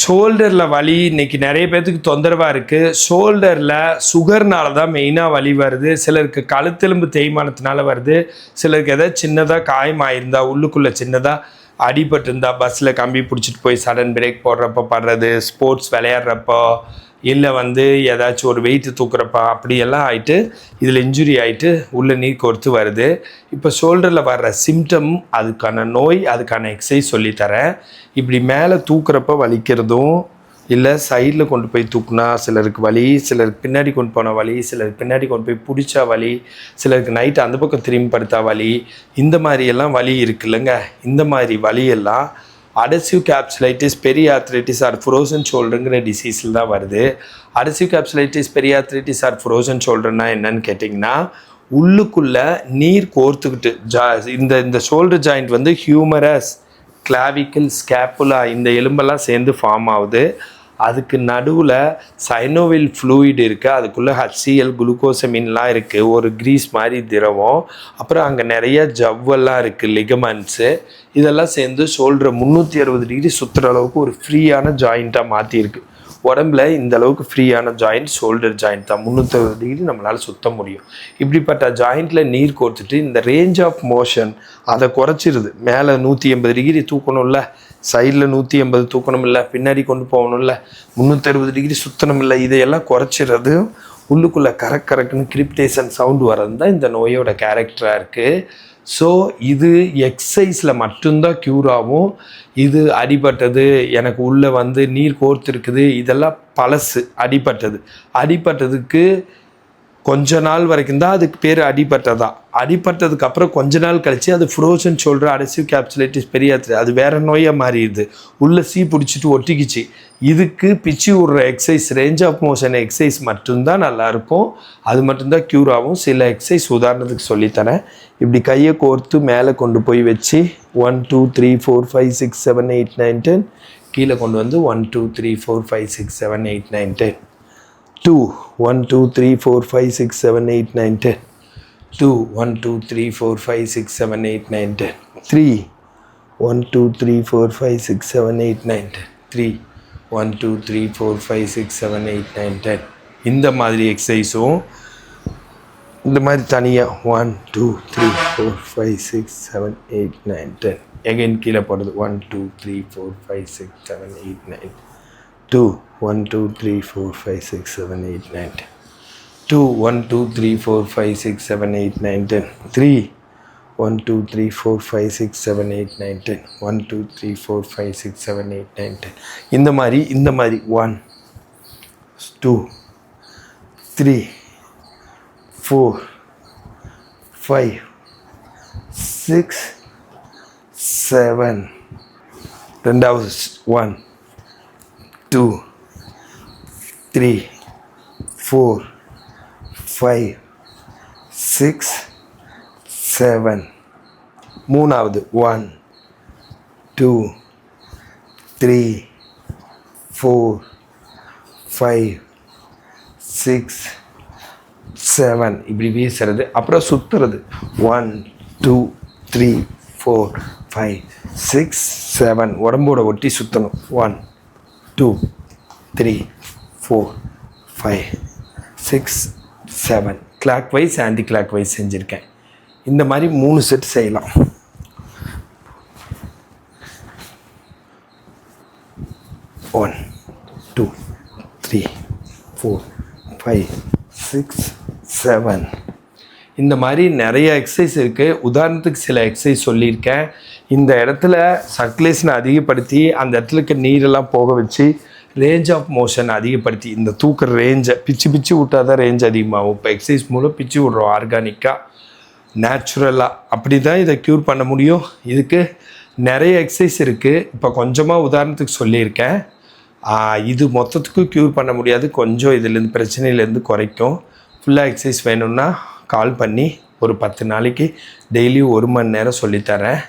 ஷோல்டரில் வலி இன்றைக்கி நிறைய பேர்த்துக்கு தொந்தரவாக இருக்குது ஷோல்டரில் சுகர்னால தான் மெயினாக வலி வருது. சிலருக்கு கழுத்தெலும்பு தேய்மானத்தினால வருது. சிலருக்கு எதாவது சின்னதாக காயமாயிருந்தா உள்ளுக்குள்ளே சின்னதாக அடிபட்டிருந்தா பஸ்ஸில் கம்பி பிடிச்சிட்டு போய் சடன் பிரேக் போடுறப்ப படுறது ஸ்போர்ட்ஸ் விளையாடுறப்போ இல்லை வந்து ஏதாச்சும் ஒரு வெயிட்டு தூக்குறப்ப அப்படியெல்லாம் ஆயிட்டு இதில் இன்ஜுரி ஆயிட்டு உள்ள நீர் கோர்த்து வருது. இப்போ ஷோல்டரில் வர்ற சிம்டம் அதுக்கான நோய் அதுக்கான எக்ஸசைஸ் சொல்லித்தரேன். இப்படி மேலே தூக்குறப்ப வலிக்கிறதும் இல்லை சைடில் கொண்டு போய் தூக்குனா சிலருக்கு வலி சிலருக்கு பின்னாடி கொண்டு போன வலி சிலருக்கு பின்னாடி கொண்டு போய் பிடிச்சா வலி சிலருக்கு நைட்டு அந்த பக்கம் திரும்பி படுத்தா வலி இந்த மாதிரியெல்லாம் வலி இருக்குல்லங்க. இந்த மாதிரி வலியெல்லாம் adhesive capsulitis periarthritis or frozen ஷோல்டருங்கிற டிசீஸில் தான் வருது. Adhesive capsulitis periarthritis or frozen ஷோல்டர்னா என்னன்னு கேட்டிங்கன்னா உள்ளுக்குள்ளே நீர் கோர்த்துக்கிட்டு ஜா இந்த இந்த ஷோல்டர் ஜாயிண்ட் வந்து ஹியூமரஸ் கிளாவிக்கல் ஸ்கேப்புலா இந்த எலும்பெல்லாம் சேர்ந்து ஃபார்ம் ஆகுது. அதுக்கு நடுவில் சைனோவில் ஃப்ளூயிட் இருக்குது அதுக்குள்ளே ஹச்சிஎல் குளுக்கோசமின்லாம் இருக்குது ஒரு கிரீஸ் மாதிரி திரவம். அப்புறம் அங்கே நிறைய ஜவ்வெல்லாம் இருக்குது லிகமெண்ட்ஸு இதெல்லாம் சேர்ந்து ஷோல்டரை முந்நூற்றி அறுபது டிகிரி சுற்றுற அளவுக்கு ஒரு ஃப்ரீயான ஜாயிண்ட்டாக மாற்றிருக்கு உடம்புல இந்த அளவுக்கு ஃப்ரீயான ஜாயிண்ட் ஷோல்டர் ஜாயிண்ட் தான். முந்நூற்றறுபது டிகிரி நம்மளால் சுத்த முடியும். இப்படிப்பட்ட ஜாயிண்ட்டில் நீர் கோர்த்துட்டு இந்த ரேஞ்ச் ஆஃப் மோஷன் அதை குறைச்சிருது. மேலே நூற்றி எண்பது டிகிரி தூக்கணும்ல. சைடில் நூற்றி எண்பது தூக்கணும் இல்லை பின்னாடி கொண்டு போகணும்ல முந்நூற்றறுபது டிகிரி சுத்தணும் இல்லை இதையெல்லாம் குறைச்சிடுறது உள்ளுக்குள்ளே கரக் கரக்குன்னு கிரிப்டேஷன் சவுண்டு வர்றது தான் இந்த நோயோட கேரக்டராக இருக்குது ஸோ இது எக்ஸசைஸில் மட்டும்தான் க்யூர் ஆகும். இது அடிபட்டது எனக்கு உள்ளே வந்து நீர் கோர்த்துருக்குது இதெல்லாம் பழசு அடிபட்டது. அடிபட்டதுக்கு கொஞ்ச நாள் வரைக்கும் தான் அதுக்கு பேர் அடிபட்டதா? அடிபட்டதுக்கு அப்புறம் கொஞ்ச நாள் கழிச்சு அது ஃப்ரோசன் சொல்கிற அடசிவ் கேப்சுலைட்டிஸ் பெரியாத்ரி அது வேற நோயாக மாறிடுது. உள்ளே சீ பிடிச்சிட்டு ஒட்டிக்கிச்சு. இதுக்கு பிச்சு விடுற exercise range of motion exercise மட்டும்தான் நல்லாயிருக்கும் அது மட்டும்தான் க்யூர் ஆகும். சில எக்ஸசைஸ் உதாரணத்துக்கு சொல்லித்தரேன். இப்படி கையை கோர்த்து மேலே கொண்டு போய் வச்சு one two three four five six seven eight nine ten கீழே கொண்டு வந்து one two three four five six seven eight nine ten two one two three four five six seven eight nine ten two one two three four five six seven eight nine ten three one two three four five six seven eight nine ten three one two three four five six seven eight nine ten இந்த மாதிரி எக்ஸசைஸும் இந்த மாதிரி தனியாக one two three four five six seven eight nine ten again கீழே போடுறது. One two three four five six seven eight nine two one two three four five six seven eight nine ten two one two three four five six seven eight nine ten three one two three four five six seven eight nine ten one two three four five six seven eight nine ten இந்த மாதிரி இந்த மாதிரி. One two three four five six seven ரெண்டாவது one two three four five six seven மூணாவது. One two three four five six seven இப்படி வீசுறது. அப்புறம் சுற்றுறது one two three four five six seven உடம்போட ஒட்டி சுற்றணும் one two three four five six seven clockwise anticlockwise செஞ்சுருக்கேன். இந்த மாதிரி மூணு செட் செய்யலாம். One two three four five six seven இந்த மாதிரி நிறைய எக்ஸசைஸ் இருக்குது உதாரணத்துக்கு சில எக்ஸசைஸ் சொல்லியிருக்கேன். இந்த இடத்துல சர்க்குலேஷனை அதிகப்படுத்தி அந்த இடத்துல இருக்க நீரெல்லாம் போக வச்சு ரேஞ்ச் ஆஃப் மோஷன் அதிகப்படுத்தி இந்த தூக்குற ரேஞ்சை பிச்சு பிச்சு விட்டால் தான் ரேஞ்ச் அதிகமாகும். இப்போ எக்ஸசைஸ் மூலம் பிச்சு விட்றோம் ஆர்கானிக்காக நேச்சுரலாக அப்படி தான் இதை க்யூர் பண்ண முடியும். இதுக்கு நிறைய எக்ஸசைஸ் இருக்குது இப்போ கொஞ்சமாக உதாரணத்துக்கு சொல்லியிருக்கேன். இது மொத்தத்துக்கும் க்யூர் பண்ண முடியாது. கொஞ்சம் இதுலேருந்து பிரச்சனையிலேருந்து குறைக்கும். ஃபுல்லாக எக்ஸசைஸ் வேணும்னா கால் பண்ணி ஒரு பத்து நாளைக்கு டெய்லியும் ஒரு மணி நேரம் சொல்லித்தரேன்.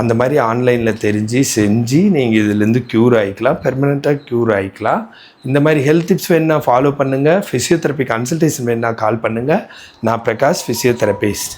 அந்த மாதிரி ஆன்லைனில் தெரிஞ்சு செஞ்சு நீங்கள் இதுலேருந்து க்யூர் ஆகிக்கலாம் பெர்மனெண்ட்டாக க்யூர் ஆகிக்கலாம் இந்த மாதிரி ஹெல்த் டிப்ஸ் வேணுன்னா ஃபாலோ பண்ணுங்கள் ஃபிசியோதெரப்பி கன்சல்டேஷன் வேணுன்னா கால் பண்ணுங்கள் நான் பிரகாஷ் ஃபிசியோதெரபிஸ்ட்